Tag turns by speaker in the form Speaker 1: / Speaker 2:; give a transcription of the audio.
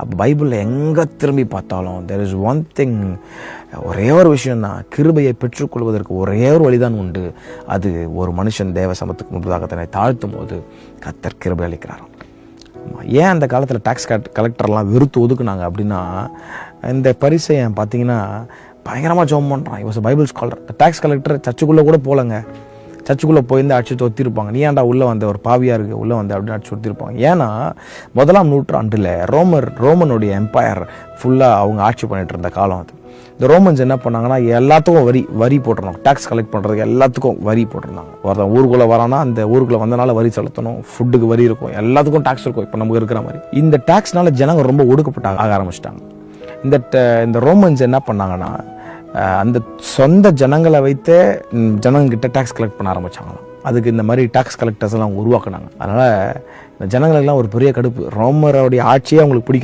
Speaker 1: அப்போ பைபிளில் எங்கே திரும்பி பார்த்தாலும் தெர் இஸ் ஒன் திங் ஒரே ஒரு விஷயந்தான் கிருபையை பெற்றுக்கொள்வதற்கு ஒரே ஒரு வழிதான் உண்டு. அது ஒரு மனுஷன் தேவ சமத்துக்கு முன்பதாக தன்னை தாழ்த்தும் போது கத்தர் கிருபை அளிக்கிறாராம். ஏன் அந்த காலத்தில் டேக்ஸ் கலெக்டர்லாம் வெறுத்து ஒதுக்குனாங்க அப்படின்னா இந்த பரிசையன் பார்த்தீங்கன்னா பயங்கரமாக ஜோம் பண்ணுறான் இவஸ் பைபிள் ஸ்காலர் டேக்ஸ் கலெக்டர் சர்ச்சுக்குள்ளே கூட போகலங்க சர்ச்சுக்குள்ளே போயிருந்து அடிச்சு தொத்திருப்பாங்க நீ ஏன்டா உள்ளே வந்த? ஒரு பாவியாக இருக்குது உள்ளே வந்து அப்படின்னு அடிச்சு தொத்திருப்பாங்க ஏன்னா முதலாம் நூற்றாண்டில் ரோமர் ரோமனுடைய எம்பையர் ஃபுல்லாக அவங்க ஆட்சி பண்ணிட்டு இருந்த காலம் அது. இந்த ரோமன்ஸ் என்ன பண்ணாங்கன்னா எல்லாத்துக்கும் வரி வரி போட்டுருந்தாங்க. டேக்ஸ் கலெக்ட் பண்ணுறதுக்கு எல்லாத்துக்கும் வரி போட்டிருந்தாங்க. ஒருத்தன் ஊருக்குள்ளே வரானா அந்த ஊருக்குள்ளே வந்தனால வரி செலுத்தணும். ஃபுட்டுக்கு வரி இருக்கும். எல்லாத்துக்கும் டேக்ஸ் இருக்கும். இப்போ நமக்கு இருக்கிற மாதிரி. இந்த டேக்ஸ்னால ஜனங்க ரொம்ப ஒடுக்கப்பட்டாங்க ஆக ஆரம்பிச்சிட்டாங்க. இந்த ட- இந்த ரோமன்ஸ் என்ன பண்ணாங்கன்னா அந்த சொந்த ஜனங்களை வைத்தே ஜனங்கிட்ட டேக்ஸ் கலெக்ட் பண்ண ஆரம்பித்தாங்களாம் அதுக்கு இந்த மாதிரி டேக்ஸ் கலெக்டர்ஸ் எல்லாம் உருவாக்குனாங்க. அதனால் இந்த ஜனங்களுக்கெல்லாம் ஒரு பெரிய கடுப்பு. ரோமரோடைய ஆட்சியே அவங்களுக்கு பிடிக்கும்